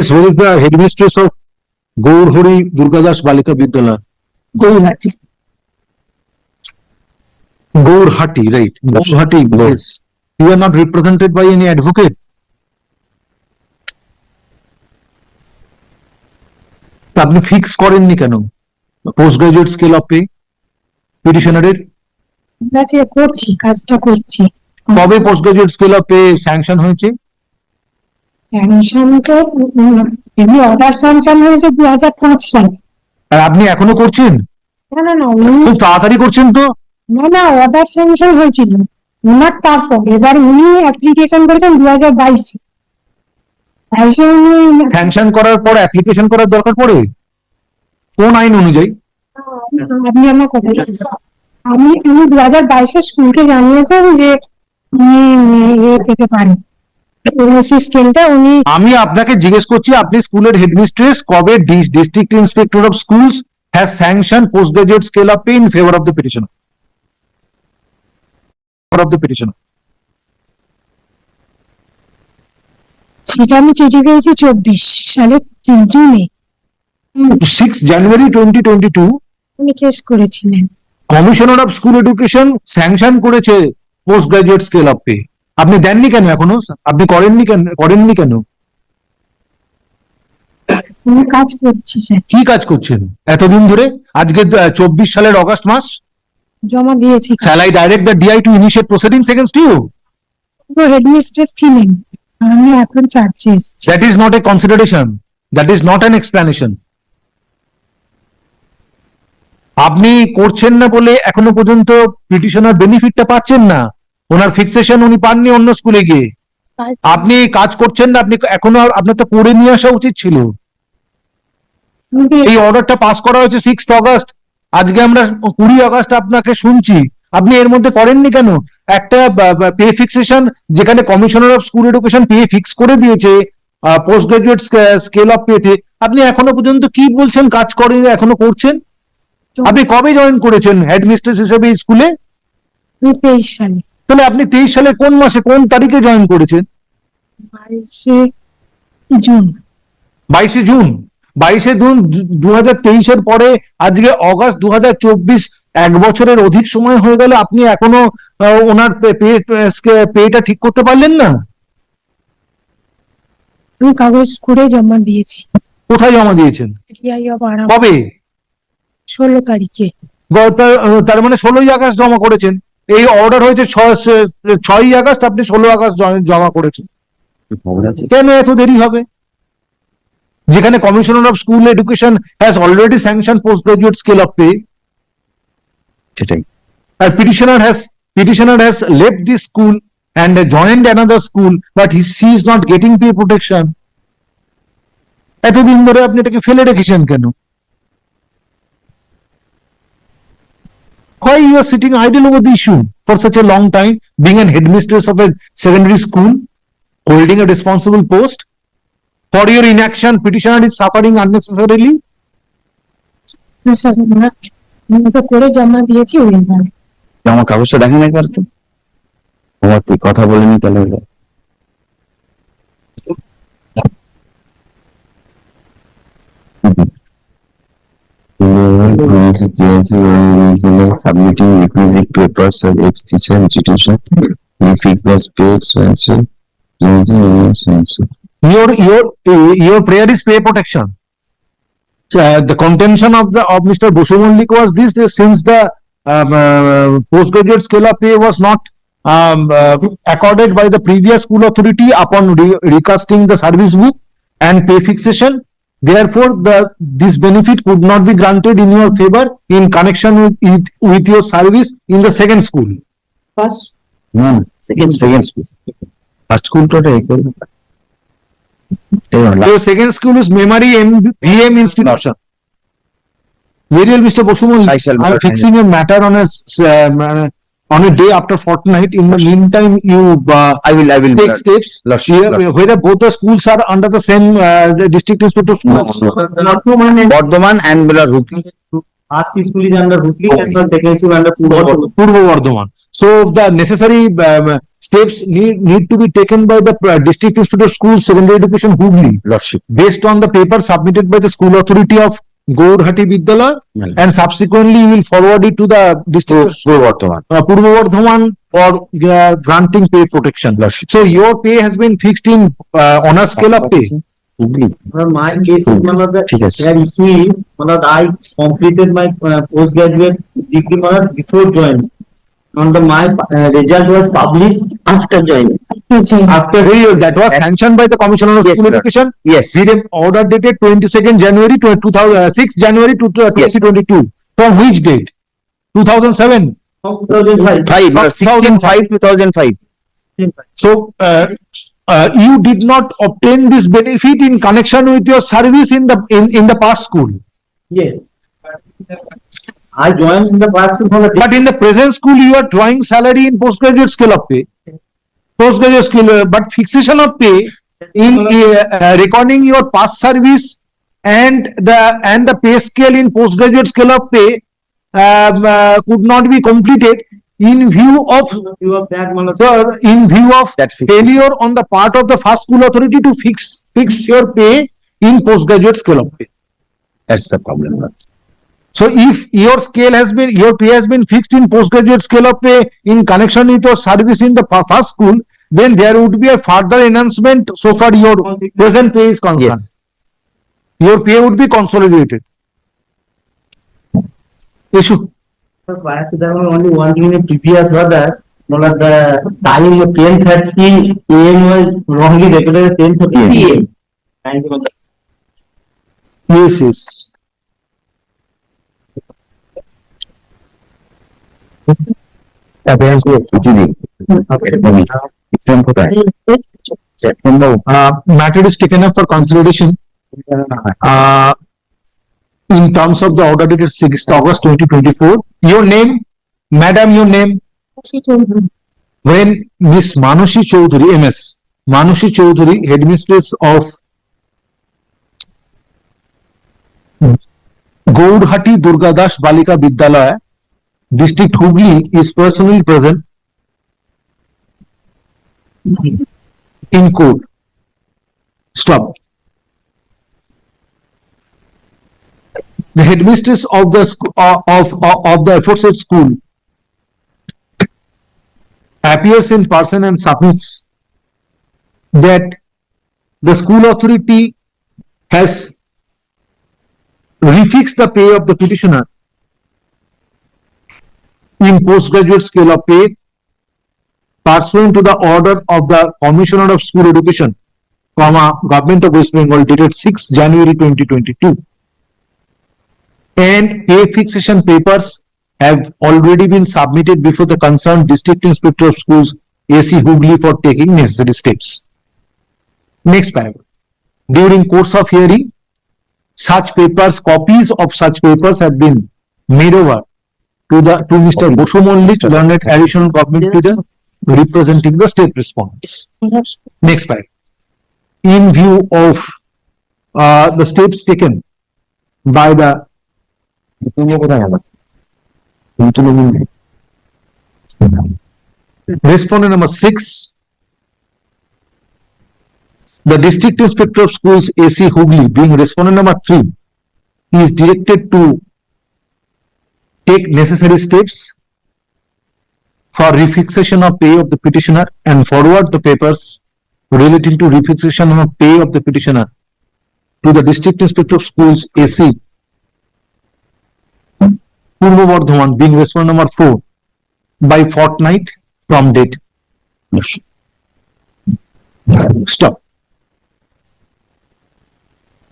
Miss where Balika Vidyalaya Gourhati Gourhati right advocate আপনি fix করেননি কেন? Post graduate scale of pay পিটিশনারের করছি কাজটা করছি। কবে post graduate scale of pay sanction হয়েছে? এমনি অর্ডার স্যাংশন হয়েছে দু হাজার পাঁচ সালে আর আপনি এখনও করছেন? না না না খুব তাড়াতাড়ি করছেন তো? না না অর্ডার স্যাংশন হয়েছিল। ওনার তারপর এবার উনি অ্যাপ্লিকেশন করেছেন দু হাজার বাইশে। বাইশে উনি স্যাংশন করার পর অ্যাপ্লিকেশন করার দরকার পড়ে? কোন আইন অনুযায়ী? আপনি আমার কথা আমি উনি দু হাজার বাইশে স্কুলকে জানিয়েছেন যে উনি ইয়ে পেতে পারেন। উনি আমি আপনাকে জিজ্ঞেস করছি আপনি স্কুলের হেডমিস্ট্রেস কবে district inspector of schools has sanction post graduate scale of pay in favour of the petition of the petition সেটা আমি চিঠি পেয়েছি চব্বিশ সালে জুনে। Six January twenty twenty two উনি কেস করেছিলেন। Commissioner of school education sanction করেছে post graduate scale of pay আপনি দেননি কেন এখনও? আপনি করেননি কেন করেননি কেন? কাজ করছি কি কাজ করছেন? এতদিন ধরে? আজকে চব্বিশ সালের অগস্ট মাস? জমা দিয়েছি। Shall direct the DI to initiate proceedings against you তো হেডমিস্ট্রেস ছিলেন আমি এখন চাচ্ছি that is not a consideration that is not an explanation আপনি করছেন না বলে এখনও পর্যন্ত পিটিশনার বেনিফিটটা পাচ্ছেন না। ওনার ফিক্সেশন উনি পাননি অন্য স্কুলে গিয়ে। আপনি কাজ করছেন না আপনি এখনও আপনার তো করে নিয়ে আসা উচিত ছিল। এই অর্ডারটা পাস করা হয়েছে সিক্স অগস্ট আজকে আমরা কুড়ি আগস্ট আপনাকে শুনছি। আপনি এর মধ্যে করেননি কেন? একটা পে ফিক্সেশন যেখানে commissioner of school education pay fix করে দিয়েছে পোস্ট গ্রাজুয়েট স্কেল অফ পেতে। আপনি এখনও পর্যন্ত কি বলছেন কাজ করেন এখনও করছেন? আপনি কবে জয়েন করেছেন হেডমিস্ট্রেস হিসেবে স্কুলে তেইশ সালে। তাহলে আপনি তেইশ সালে কোন মাসে কোন তারিখে জয়েন করেছেন? বাইশে জুন। বাইশে জুন। বাইশে জুন দু হাজার তেইশের পরে আজকে অগাস্ট দু হাজার চব্বিশ এক বছরের অধিক সময় হয়ে গেল আপনি এখনও ওনার পেটা ঠিক করতে পারলেন না? আমি কাগজ করে জমা দিয়েছি। কোথায় জমা দিয়েছেন? কবে? ষোলো তারিখে। তার মানে ষোলোই আগস্ট জমা করেছেন। এই অর্ডার হয়েছে ছয়ই আগস্ট আপনি ষোলো আগস্ট জমা করেছেন। কেন এত দেরি হবে? যেখানে commissioner of school education has already sanction post graduate scale of pay সেটাই। A petitioner has petitioner has left this school and joined another school, but he she is not getting pay protection. এতদিন ধরে আপনি এটাকে ফেলে রেখেছেন কেন? Why you are sitting idle over the issue for such a long time, being an headmistress of a secondary school, holding a responsible post? For your inaction, petitioner is suffering unnecessarily. জমা হয়ে কাগজটা দেখেন একবার তো কথা বলেনি তাহলে Submitting requisite papers institution, the space. Your, your, your prayer is pay protection. Uh, the contention of the, of Mr. Boshu Malik was this, since the um, uh, postgraduate scale of pay was not um, uh, accorded by the previous school authority upon re- recasting the service book and pay fixation, Therefore, the this benefit could not be granted in your favor in connection with with your service in the second school. First. No, second, second school. First school to Your second school is memory and VM institution. Very well, Mr. Bosumul, I am fixing a matter on a uh, on a day after fortnight. In Lush. the meantime, you uh, I will I will take steps Lush, here, Lush. whether both the schools are under the same uh, the district inspector of schools. No, no, no. Bardhaman and Bardhaman and Miller rupi Ask school is under rupi okay. and the second school under Purva Bardhaman. So the necessary um, steps need, need to be taken by the district inspector of schools, secondary education hubli Lordship, based on the paper submitted by the school authority of Gourhati Vidyalaya and subsequently you will forward it to the district Purba Bardhaman Purba Bardhaman for uh, granting pay protection. So your pay has been fixed in uh, on a scale of pay. Sir, my case is one of the where issue is one of I completed my uh, postgraduate degree before joining. on the my uh, result was published after joining. After really, that was sanctioned by the Commission of yes, Education. Yes. The order dated 22nd January 2006 uh, January 2022. Uh, yes. From which date? 2007. 2005. 5, uh, 2005. 2005. So uh, uh, you did not obtain this benefit in connection with your service in the in, in the past school. Yes. I joined in the But in the present school, you are drawing salary in postgraduate scale of pay. Postgraduate scale, uh, but fixation of pay in uh, uh, recording your past service and the and the pay scale in postgraduate scale of pay um, uh, could not be completed in view of, uh, in view of failure on the part of the first school authority to fix fix your pay in postgraduate scale of pay. That's the problem. So if your scale has been, your pay has been fixed in postgraduate scale of pay in connection with your service in the first school, then there would be a further enhancement so far your present pay is concerned. Yes. Your pay would be consolidated. Issue. Sir, there was only one thing in the previous order. Like the time of thirty a.m. was wrongly recorded as 10.30 a.m. Yes, yes. it was- Yes, yes. ছুটি দিই রবি ইসলাম কোথায় চ্যাটফোন বাবু Uh, matter is taken up for consideration, uh, in terms of the order dated sixth August twenty twenty-four. Your name, madam, your name? when Miss Manushi Chaudhary, MS, Manushi Chaudhary, headmistress of Gaudhati Durgadas Balika Vidyalaya, district Hooghly is personally present in court. Stop. The headmistress of the uh, of of of the aforesaid school appears in person and submits that the school authority has refixed the pay of the petitioner in postgraduate scale of pay pursuant to the order of the Commissioner of School Education, comma, Government of West Bengal dated 6 January twenty twenty-two. And pay fixation papers have already been submitted before the concerned District Inspector of Schools, AC Hooghly for taking necessary steps. Next paragraph. During course of hearing, such papers, copies of such papers have been made over to the to Mr. Boshu only to donate additional government to the representing the state response. Next slide. In view of uh, the steps taken by the respondent number six, the district inspector of schools AC Hooghly being respondent number three is directed to take necessary steps for refixation of pay of the petitioner and forward the papers relating to refixation of pay of the petitioner to the district inspector of schools AC Purva Bardhaman being respondent number four by fortnight from date. Stop.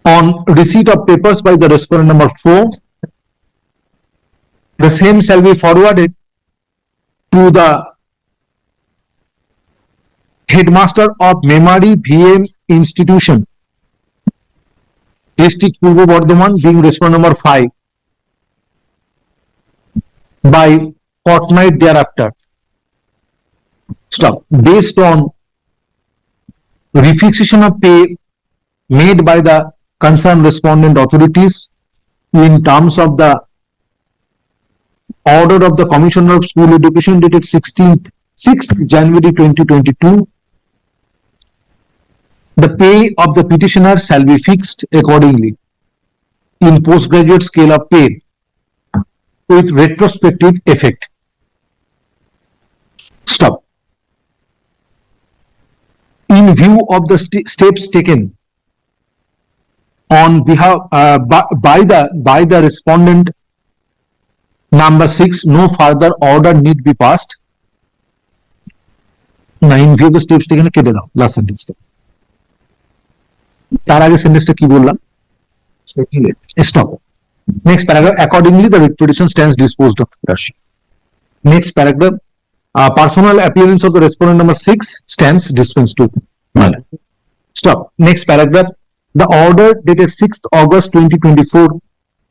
On receipt of papers by the respondent number four, the same shall be forwarded to the headmaster of Memory VM institution, district Purva Bardhaman being respondent number five by fortnight thereafter. Stop. Based on refixation of pay made by the concerned respondent authorities in terms of the order of the Commissioner of School Education dated sixteenth sixth January twenty twenty-two. The pay of the petitioner shall be fixed accordingly in postgraduate scale of pay with retrospective effect. Stop. In view of the st- steps taken on behalf, uh, by, by the, by the respondent number six, no further order need be passed. না in view the steps এখানে কেটে দাও last সেন্টেন্সটা তার আগে সেন্টেন্সটা কি বললাম stop next paragraph accordingly the petition stands disposed of next paragraph uh, personal appearance of the respondent number six stands dispensed to মানে stop next paragraph the order dated sixth august twenty twenty-four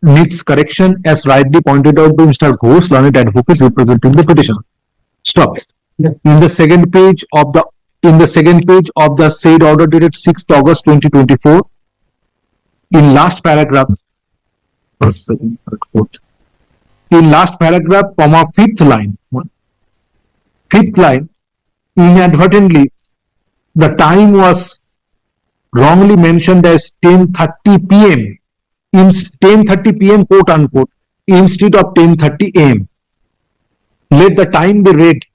needs correction as rightly pointed out by mr ghosh learned advocate representing the petition stop it. in the second page of the in the second page of the said order dated sixth august twenty twenty-four in last paragraph first, second, third, fourth. in last paragraph comma fifth line fifth line inadvertently the time was wrongly mentioned as ten thirty PM in 10:30 p.m. quote unquote instead of 10:30 a.m. Let the time be read.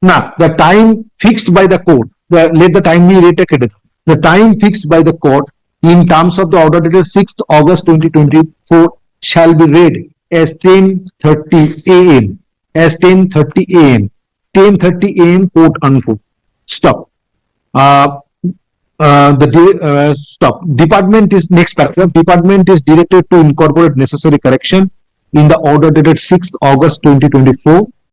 Now the time fixed by the court. The, let the time be read. The time fixed by the court in terms of the order dated 6th August 2024 shall be read as 10:30 a.m. as 10:30 a.m. 10:30 a.m. quote unquote. Stop. Uh, uh, the, uh, stop. Department is, next paragraph, department is directed to incorporate necessary correction in the order dated sixth August twenty twenty-four